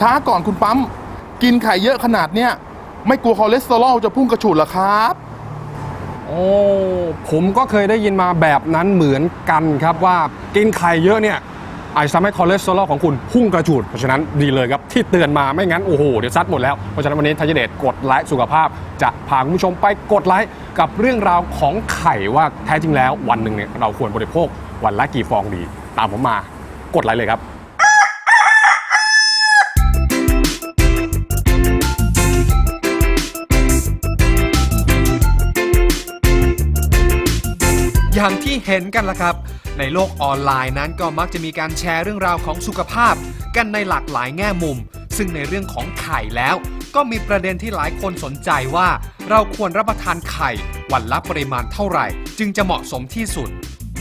ช้าก่อนคุณปั๊ม กินไข่เยอะขนาดเนี้ยไม่กลัวคอเลสเตอรอลจะพุ่งกระฉูดเหรอครับ โอ้ผมก็เคยได้ยินมาแบบนั้นเหมือนกันครับว่ากินไข่เยอะเนี่ยอาจจะทำให้คอเลสเตอรอลของคุณพุ่งกระฉูด เพราะฉะนั้นดีเลยครับ ที่เตือนมาไม่งั้น โอ้โห เดี๋ยวซัดหมดแล้ว เพราะฉะนั้นวันนี้ทายเดชกดไลค์สุขภาพ จะพาคุณผู้ชมไปกดไลค์กับเรื่องราวของไข่ว่าแท้จริงแล้ววันหนึ่งเนี่ยเราควรบริโภควันละกี่ฟองดี ตามผมมากดไลค์เลยครับ อย่างที่เห็นกันละครับ ในโลกออนไลน์นั้นก็มักจะมีการแชร์เรื่องราวของสุขภาพ กันในหลากหลายแง่มุม ซึ่งในเรื่องของไข่แล้ว ก็มีประเด็นที่หลายคนสนใจว่า เราควรรับประทานไข่ วันละปริมาณเท่าไหร่ จึงจะเหมาะสมที่สุด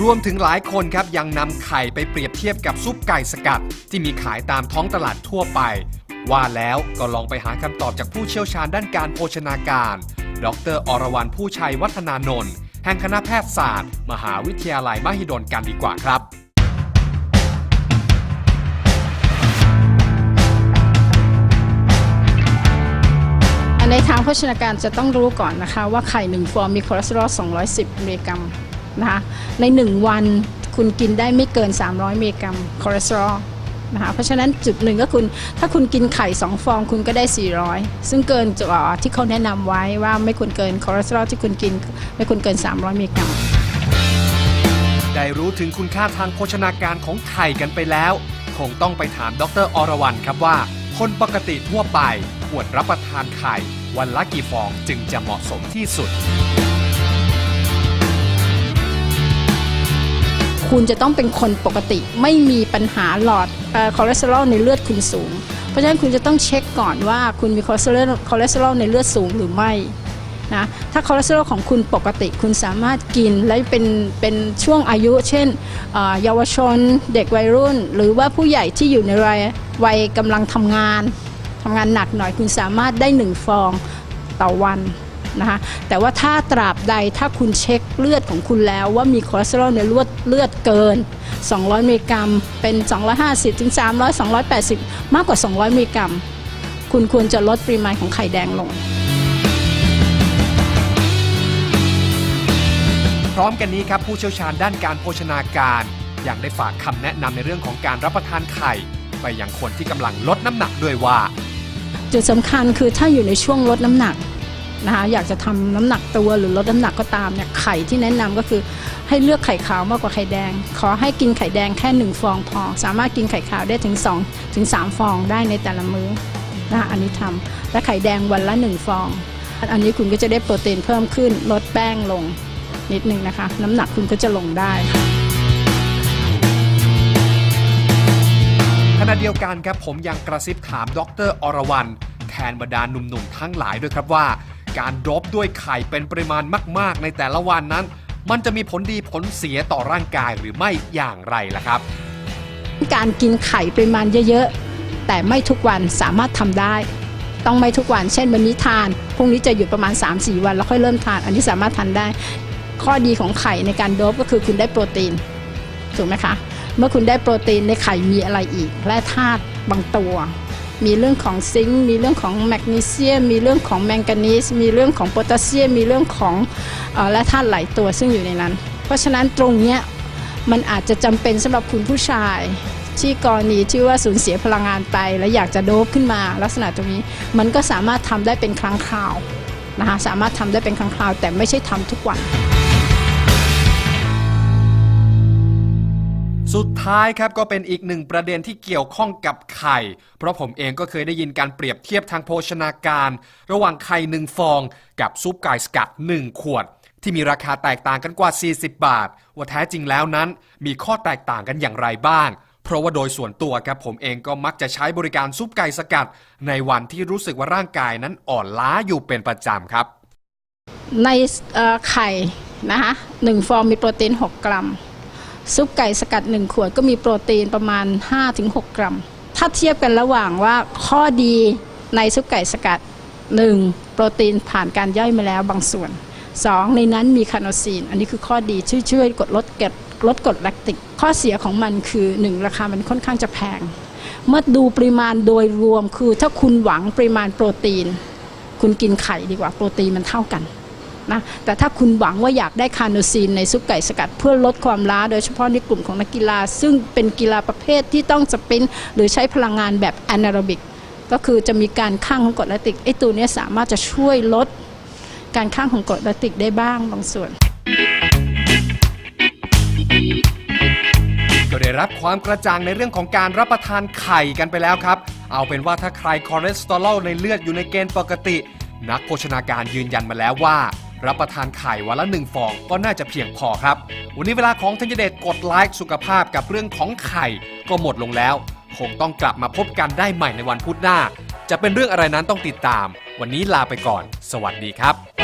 รวมถึงหลายคนครับยังนำไข่ไปเปรียบเทียบกับซุปไก่สกัด ที่มีขายตามท้องตลาดทั่วไป ว่าแล้วก็ลองไปหาคำตอบจากผู้เชี่ยวชาญด้านการโภชนาการ ดร อรวรรณผู้ชัยวัฒนานนท์ แห่งคณะแพทยศาสตร์ มหาวิทยาลัยมหิดลกันดีกว่าครับในทางโภชนาการจะต้องรู้ก่อนนะคะ ว่าไข่หนึ่งฟองมีคอเลสเตอรอล 210 มิลลิกรัมนะคะใน 1 วันคุณกินได้ไม่เกิน 300 มิลลิกรัมคอเลสเตอรอล นะคะเพราะฉะนั้นจุดหนึ่งก็คุณถ้าคุณกินไข่2ฟองคุณก็ได้ 400 ซึ่งเกินจากที่เขาแนะนำไว้ว่าไม่ควรเกินคอเลสเตอรอลที่คุณกินไม่ควรเกิน 300 มิลลิกรัมได้รู้ถึงคุณค่าทางโภชนาการของไข่กันไปแล้ว คงต้องไปถามดรอรวรรณครับว่า คนปกติทั่วไปควรรับประทานไข่วันละกี่ฟองจึงจะเหมาะสมที่สุด คุณจะต้องเป็นคนปกติ ไม่มีปัญหาหลอดอคอเลสเตอรอลในเลือดคุณสูง เพราะฉะนั้นคุณจะต้องเช็คก่อนว่าคุณมีคอเลสเตอรอลคอเลสเตอรอลในเลือดสูงหรือไม่นะถ้าคอเลสเตอรอลของคุณปกติคุณสามารถกินและเป็นเป็นช่วงอายุ เช่นเอ่อเยาวชนเด็กวัยรุ่น หรือว่าผู้ใหญ่ที่อยู่ในวัยวัยกำลังทำงานทำงานหนักหน่อยคุณสามารถได้หนึ่งฟองต่อวัน นะคะแต่ว่าถ้าตราบใดถ้าคุณเช็คเลือดของคุณแล้วว่ามีคอเลสเตอรอลในเลือดเลือดเกิน 200 มิลลิกรัม เป็น 250ถึง300 280 มากกว่า 200 มิลลิกรัม คุณควรจะลดปริมาณของไข่แดงลง พร้อมกันนี้ครับผู้เชี่ยวชาญด้านการโภชนาการยังได้ฝากคำแนะนำในเรื่องของการรับประทานไข่ ไปยังคนที่กำลังลดน้ำหนักด้วยว่า จุดสำคัญคือถ้าอยู่ในช่วงลดน้ำหนัก นะคะอยากจะทำน้ำหนักตัวหรือลดน้ำหนักก็ตามเนี่ยไข่ที่แนะนำก็คือ ให้เลือกไข่ขาวมากกว่าไข่แดง ขอให้กินไข่แดงแค่หนึ่งฟองพอ สามารถกินไข่ขาวได้ถึง2ถึง3ฟองได้ในแต่ละมื้อนะคะอันนี้ทำและไข่แดงวันละ 1 ฟอง อันนี้คุณก็จะได้โปรตีนเพิ่มขึ้น ลดแป้งลงนิดนึงนะคะ น้ำหนักคุณก็จะลงได้ขณะเดียวกันครับผมยังกระซิบถามดรอรวรรณแทนบรรดาหนุ่มๆทั้งหลายด้วยครับว่า การดรอปด้วยไข่เป็นปริมาณมาก ๆ ในแต่ละวันนั้น มันจะมีผลดีผลเสียต่อร่างกายหรือไม่อย่างไรล่ะครับ การกินไข่ปริมาณเยอะๆ แต่ไม่ทุกวันสามารถทำได้ ต้องไม่ทุกวัน เช่นวันนี้ทานพรุ่งนี้จะหยุดประมาณ 3-4 วันแล้วค่อยเริ่มทาน อันนี้สามารถทานได้ ข้อดีของไข่ในการโดบก็คือคุณได้โปรตีนถูกไหมคะ เมื่อคุณได้โปรตีนในไข่มีอะไรอีกและธาตุบางตัว มีเรื่องของซิงค์มีเรื่องของแมกนีเซียมมีเรื่องของแมงกานีสมีเรื่องของโพแทสเซียมมีเรื่องของอและธาตุหลายตัวซึ่งอยู่ในนั้น เพราะฉะนั้นตรงเนี้ยมันอาจจะจำเป็นสำหรับคุณผู้ชาย ที่กรณีที่ว่าสูญเสียพลังงานไป แล้วอยากจะโดบขึ้นมาลักษณะตรงนี้ มันก็สามารถทำได้เป็นครั้งคราวนะคะสามารถทำได้เป็นครั้งคราวแต่ไม่ใช่ทำทุกวัน สุดท้ายครับก็เป็นอีกหนึ่งประเด็นที่เกี่ยวข้องกับไข่ เพราะผมเองก็เคยได้ยินการเปรียบเทียบทางโภชนาการ ระหว่างไข่หนึ่งฟอง กับซุปไก่สกัด 1 ขวด ที่มีราคาแตกต่างกันกว่า 40 บาท ว่าแท้จริงแล้วนั้น มีข้อแตกต่างกันอย่างไรบ้างเพราะว่าโดยส่วนตัวครับผมเองก็มักจะใช้บริการซุปไก่สกัด ในวันที่รู้สึกว่าร่างกายนั้นอ่อนล้าอยู่เป็นประจำครับ ในไข่นะคะหนึ่งฟองมีโปรตีน 6 กรัม ซุปไก่สกัด 1 ขวดก็มีโปรตีนประมาณ 5-6 กรัม ถ้าเทียบกันระหว่างว่าข้อดีในซุปไก่สกัด 1. โปรตีนผ่านการย่อยมาแล้วบางส่วน 2. ในนั้นมีคาโนซีน อันนี้คือข้อดีช่วยช่วยกดลดเกล็ดลดกรดแลคติก ข้อเสียของมันคือ 1. ราคามันค่อนข้างจะแพง เมื่อดูปริมาณโดยรวมคือถ้าคุณหวังปริมาณโปรตีน คุณกินไข่ดีกว่าโปรตีนมันเท่ากัน นะแต่ถ้าคุณหวังว่าอยากได้คาร์โนซีนในซุปไก่สกัด เพื่อลดความล้าโดยเฉพาะในกลุ่มของนักกีฬา ซึ่งเป็นกีฬาประเภทที่ต้องสปรินต์หรือใช้พลังงานแบบแอนาโรบิกก็คือจะมีการข้างของกรดแลคติกไอตัวนี้สามารถจะช่วยลดการข้างของกรดแลคติกได้บ้างบางส่วน ก็ได้รับความกระจ่างในเรื่องของการรับประทานไข่กันไปแล้วครับ เอาเป็นว่าถ้าใครคอเลสเตอรอลในเลือดอยู่ในเกณฑ์ปกติ นักโภชนาการยืนยันมาแล้วว่า รับประทานไข่วันละหนึ่งฟองก็น่าจะเพียงพอครับ วันนี้เวลาของธัญเดชกดไลค์สุขภาพกับเรื่องของไข่ก็หมดลงแล้ว คงต้องกลับมาพบกันได้ใหม่ในวันพุธหน้า จะเป็นเรื่องอะไรนั้นต้องติดตาม วันนี้ลาไปก่อน สวัสดีครับ